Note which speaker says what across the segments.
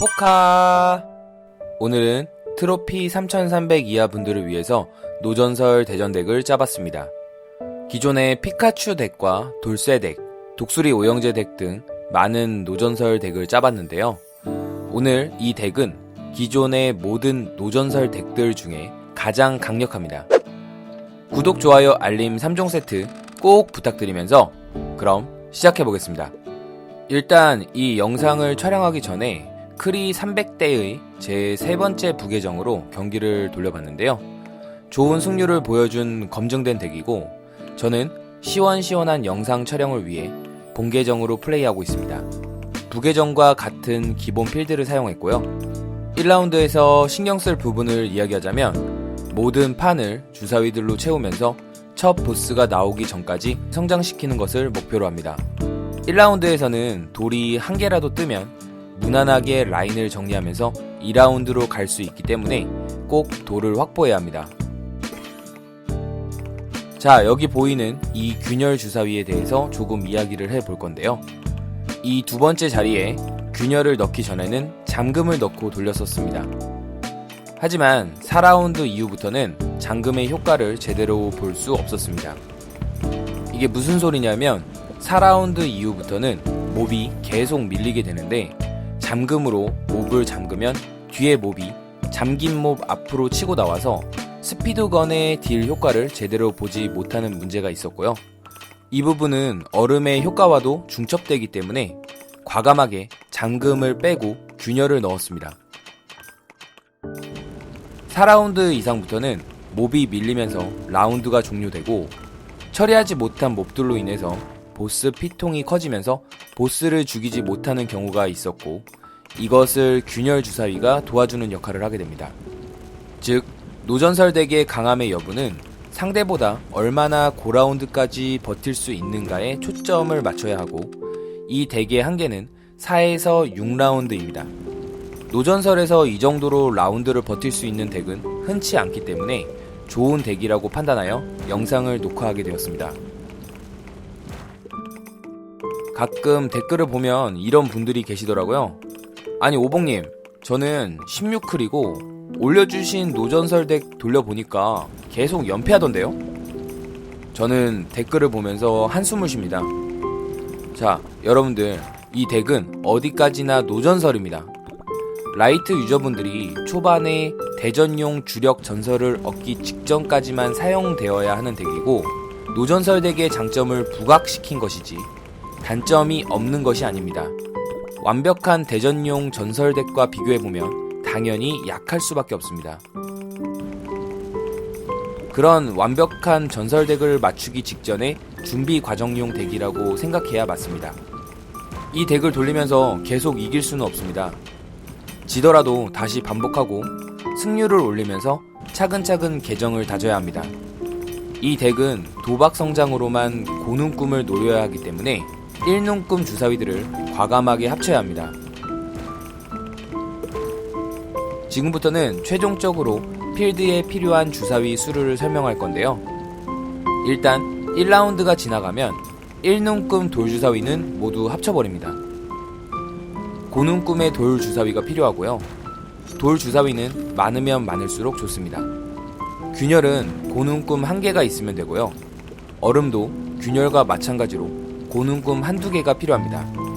Speaker 1: 포카! 오늘은 트로피 3300 이하 분들을 위해서 노전설 대전 덱을 짜봤습니다. 기존의 피카츄 덱과 돌쇠 덱, 독수리 오영재 덱 등 많은 노전설 덱을 짜봤는데요. 오늘 이 덱은 기존의 모든 노전설 덱들 중에 가장 강력합니다. 구독, 좋아요, 알림 3종 세트 꼭 부탁드리면서 그럼 시작해보겠습니다. 일단 이 영상을 촬영하기 전에 크리 300대의 제 세 번째 부계정으로 경기를 돌려봤는데요. 좋은 승률을 보여준 검증된 덱이고 저는 시원시원한 영상 촬영을 위해 본계정으로 플레이하고 있습니다. 부계정과 같은 기본 필드를 사용했고요. 1라운드에서 신경 쓸 부분을 이야기하자면 모든 판을 주사위들로 채우면서 첫 보스가 나오기 전까지 성장시키는 것을 목표로 합니다. 1라운드에서는 돌이 한 개라도 뜨면 무난하게 라인을 정리하면서 2라운드로 갈 수 있기 때문에 꼭 돌을 확보해야 합니다. 자, 여기 보이는 이 균열 주사위에 대해서 조금 이야기를 해 볼 건데요. 이 두 번째 자리에 균열을 넣기 전에는 잠금을 넣고 돌렸었습니다. 하지만 4라운드 이후부터는 잠금의 효과를 제대로 볼 수 없었습니다. 이게 무슨 소리냐면 4라운드 이후부터는 몹이 계속 밀리게 되는데 잠금으로 몹을 잠그면 뒤에 몹이 잠긴 몹 앞으로 치고 나와서 스피드건의 딜 효과를 제대로 보지 못하는 문제가 있었고요. 이 부분은 얼음의 효과와도 중첩되기 때문에 과감하게 잠금을 빼고 균열을 넣었습니다. 4라운드 이상부터는 몹이 밀리면서 라운드가 종료되고 처리하지 못한 몹들로 인해서 보스 피통이 커지면서 보스를 죽이지 못하는 경우가 있었고 이것을 균열 주사위가 도와주는 역할을 하게 됩니다. 즉 노전설 덱의 강함의 여부는 상대보다 얼마나 고라운드까지 버틸 수 있는가에 초점을 맞춰야 하고 이 덱의 한계는 4에서 6라운드입니다. 노전설에서 이 정도로 라운드를 버틸 수 있는 덱은 흔치 않기 때문에 좋은 덱이라고 판단하여 영상을 녹화하게 되었습니다. 가끔 댓글을 보면 이런 분들이 계시더라고요. 아니 오봉님 저는 16클이고 올려주신 노전설 덱 돌려보니까 계속 연패하던데요? 저는 댓글을 보면서 한숨을 쉽니다. 자 여러분들 이 덱은 어디까지나 노전설입니다. 라이트 유저분들이 초반에 대전용 주력 전설을 얻기 직전까지만 사용되어야 하는 덱이고 노전설 덱의 장점을 부각시킨 것이지 단점이 없는 것이 아닙니다. 완벽한 대전용 전설 덱과 비교해보면 당연히 약할 수밖에 없습니다. 그런 완벽한 전설 덱을 맞추기 직전에 준비 과정용 덱이라고 생각해야 맞습니다. 이 덱을 돌리면서 계속 이길 수는 없습니다. 지더라도 다시 반복하고 승률을 올리면서 차근차근 계정을 다져야 합니다. 이 덱은 도박 성장으로만 고는 꿈을 노려야 하기 때문에 1눈금 주사위들을 과감하게 합쳐야 합니다. 지금부터는 최종적으로 필드에 필요한 주사위 수를 설명할 건데요. 일단 1라운드가 지나가면 1눈금 돌 주사위는 모두 합쳐버립니다. 고눈금의 돌 주사위가 필요하고요. 돌 주사위는 많으면 많을수록 좋습니다. 균열은 고눈금 한 개가 있으면 되고요. 얼음도 균열과 마찬가지로 고눈금 한두 개가 필요합니다.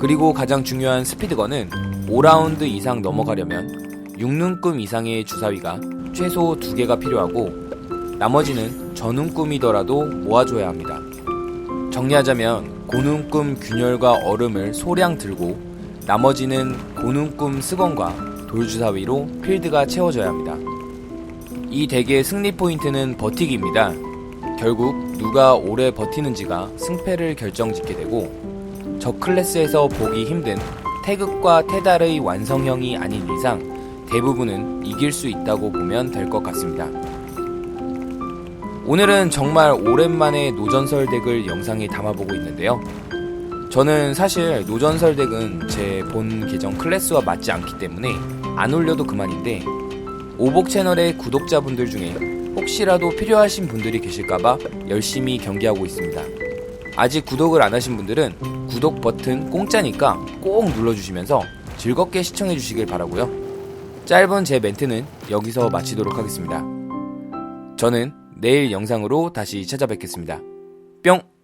Speaker 1: 그리고 가장 중요한 스피드건은 5라운드 이상 넘어가려면 6눈금 이상의 주사위가 최소 2개가 필요하고 나머지는 전운금이더라도 모아줘야 합니다. 정리하자면 고눈금 균열과 얼음을 소량 들고 나머지는 고눈금 스건과 돌주사위로 필드가 채워져야 합니다. 이 덱의 승리 포인트는 버티기입니다. 결국 누가 오래 버티는지가 승패를 결정짓게 되고 저 클래스에서 보기 힘든 태극과 테달의 완성형이 아닌 이상 대부분은 이길 수 있다고 보면 될 것 같습니다. 오늘은 정말 오랜만에 노전설 덱을 영상에 담아보고 있는데요. 저는 사실 노전설 덱은 제 본 계정 클래스와 맞지 않기 때문에 안 올려도 그만인데 오복 채널의 구독자분들 중에 혹시라도 필요하신 분들이 계실까봐 열심히 경기하고 있습니다. 아직 구독을 안 하신 분들은 구독 버튼 공짜니까 꼭 눌러주시면서 즐겁게 시청해 주시길 바라고요. 짧은 제 멘트는 여기서 마치도록 하겠습니다. 저는 내일 영상으로 다시 찾아뵙겠습니다. 뿅!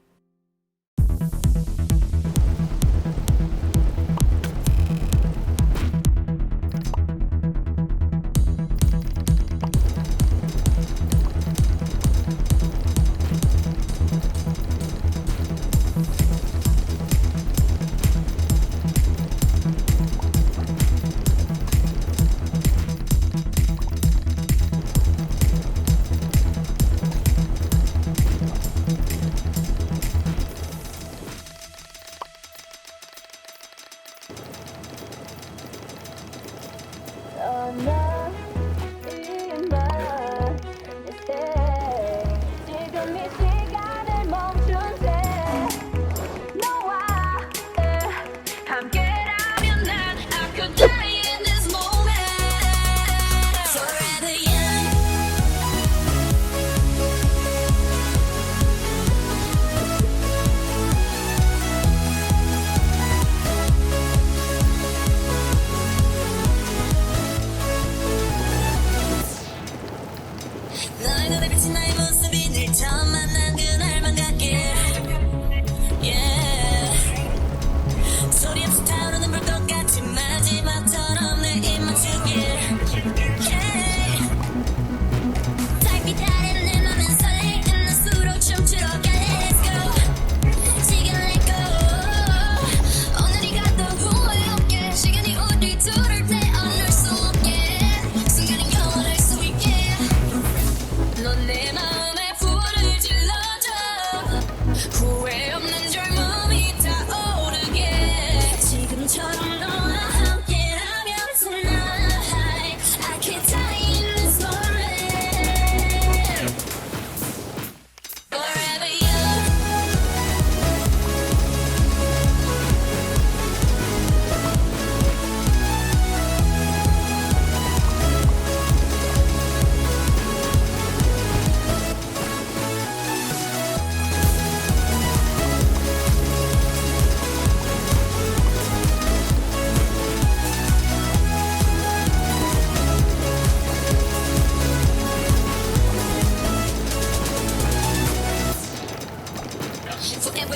Speaker 2: 지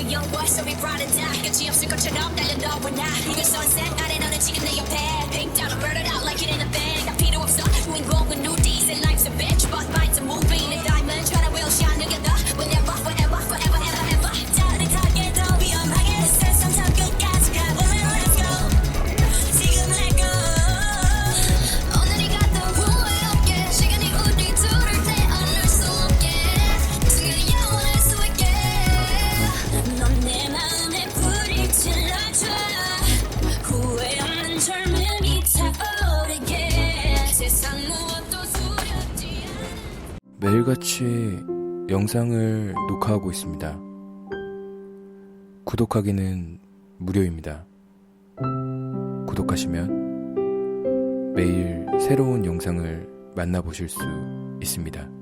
Speaker 2: Forever young boy, so we brought it down. 끝이 없을 것처럼 달려 너와 나. 이건 sunset 아래 너는 지금 내 옆에. Pink dollar, burn it out like it in a bag. 다 필요 없어. 주인공은
Speaker 1: 매일같이 영상을 녹화하고 있습니다. 구독하기는 무료입니다. 구독하시면 매일 새로운 영상을 만나보실 수 있습니다.